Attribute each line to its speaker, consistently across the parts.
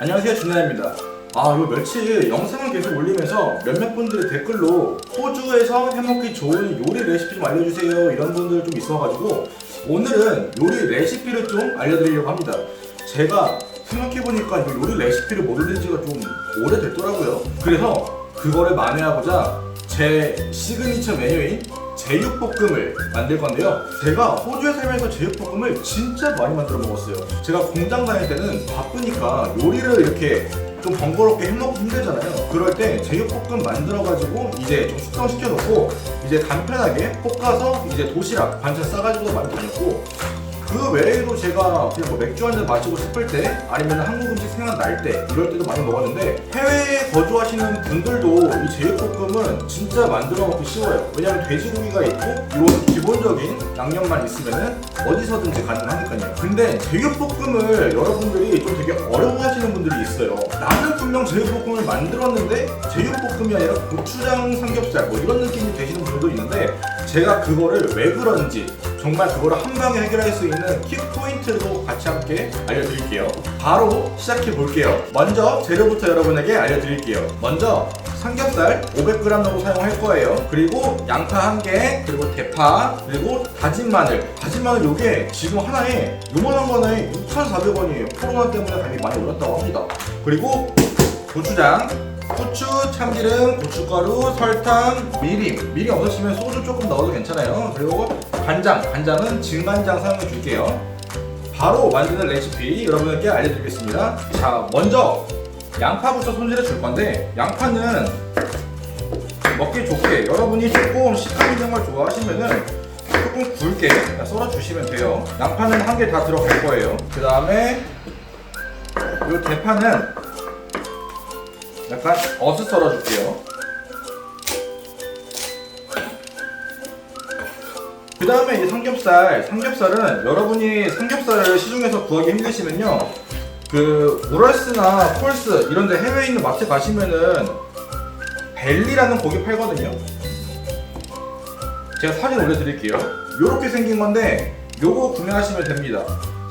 Speaker 1: 안녕하세요 준나입니다. 아 이거 며칠 영상을 계속 올리면서 몇몇 분들의 댓글로 호주에서 해먹기 좋은 요리 레시피 좀 알려주세요. 이런 분들 좀 있어가지고 오늘은 요리 레시피를 좀 알려드리려고 합니다. 제가 생각해보니까 이 요리 레시피를 못 올린 지가 좀 오래됐더라고요. 그래서 그거를 만회하고자 제 시그니처 메뉴인 제육볶음을 만들 건데요. 제가 호주에 살면서 제육볶음을 진짜 많이 만들어 먹었어요. 제가 공장 다닐 때는 바쁘니까 요리를 이렇게 좀 번거롭게 해먹기 힘들잖아요. 그럴 때 제육볶음 만들어가지고 이제 좀 숙성시켜 놓고 이제 간편하게 볶아서 이제 도시락 반찬 싸가지고 많이 다녔고 그 외에도 제가 그냥 뭐 맥주 한 잔 마시고 싶을 때 아니면 한국 음식 생각날 때 이럴 때도 많이 먹었는데 해외에 거주하시는 분들도 이 제육볶음은 진짜 만들어 먹기 쉬워요. 왜냐면 돼지고기가 있고 이런 기본적인 양념만 있으면은 어디서든지 가능하니까요. 근데 제육볶음을 여러분들이 좀 되게 어려워하시는 분들이 있어요. 나는 분명 제육볶음을 만들었는데 제육볶음이 아니라 고추장 삼겹살 뭐 이런 느낌이 되시는 분들도 있는데 제가 그거를 왜 그런지 정말 그거를 한 방에 해결할 수 있는 킥 포인트도 같이 함께 알려드릴게요. 바로 시작해 볼게요. 먼저 재료부터 여러분에게 알려드릴게요. 먼저 삼겹살 500g 정도 사용할 거예요. 그리고 양파 1개, 그리고 대파, 그리고 다진 마늘. 다진 마늘 요게 지금 하나에 요만한 거에 6,400원이에요. 코로나 때문에 가격이 많이 올랐다고 합니다. 그리고 고추장, 후추, 참기름, 고춧가루, 설탕, 미림. 미림 없으시면 소주 조금 넣어도 괜찮아요. 그리고 간장. 간장은 진간장 사용해 줄게요. 바로 만드는 레시피 여러분에게 알려드리겠습니다. 자, 먼저 양파부터 손질해 줄 건데 양파는 먹기 좋게 여러분이 조금 식감 있는 걸 좋아하시면은 조금 굵게 썰어 주시면 돼요. 양파는 한 개 다 들어갈 거예요. 그 다음에 이 대파는 약간 어슷 썰어줄게요. 그 다음에 이제 삼겹살. 삼겹살은 여러분이 삼겹살을 시중에서 구하기 힘드시면요. 그 우럴스나 폴스 이런데 해외에 있는 마트 가시면은 벨리라는 고기 팔거든요. 제가 사진 올려드릴게요. 요렇게 생긴 건데 요거 구매하시면 됩니다.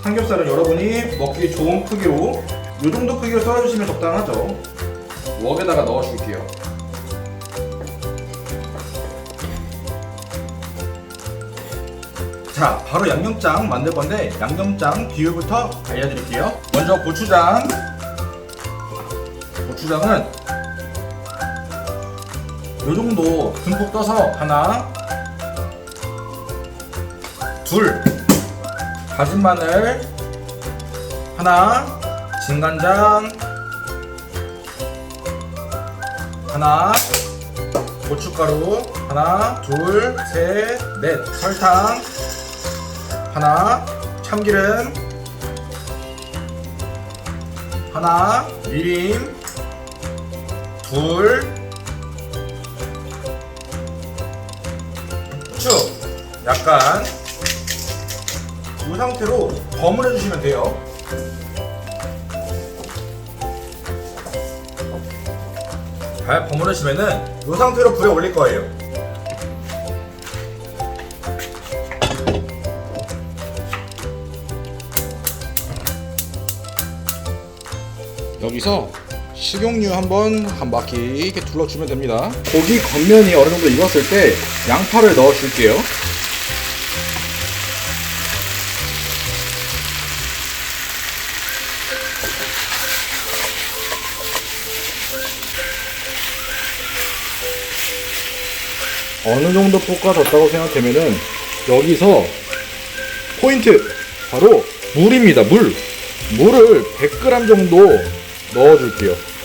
Speaker 1: 삼겹살은 여러분이 먹기 좋은 크기로 요 정도 크기로 썰어주시면 적당하죠. 웍에다가 넣어줄게요. 자, 바로 양념장 만들 건데 양념장 비율부터 알려드릴게요. 먼저 고추장. 고추장은 요 정도 듬뿍 떠서 하나, 둘, 다진 마늘 하나, 진간장 하나, 고춧가루 하나, 둘, 셋, 넷, 설탕 하나, 참기름 하나, 미림 둘, 후추. 약간 이 상태로 버무려 주시면 돼요. 잘 버무르시면은 이 상태로 불에 올릴 거예요. 여기서 식용유 한번 한 바퀴 이렇게 둘러주면 됩니다. 고기 겉면이 어느 정도 익었을 때 양파를 넣어줄게요. 어느 정도 볶아졌다고 생각되면은 여기서 포인트 바로 물입니다 물. 물을 100g 정도 넣어줄게요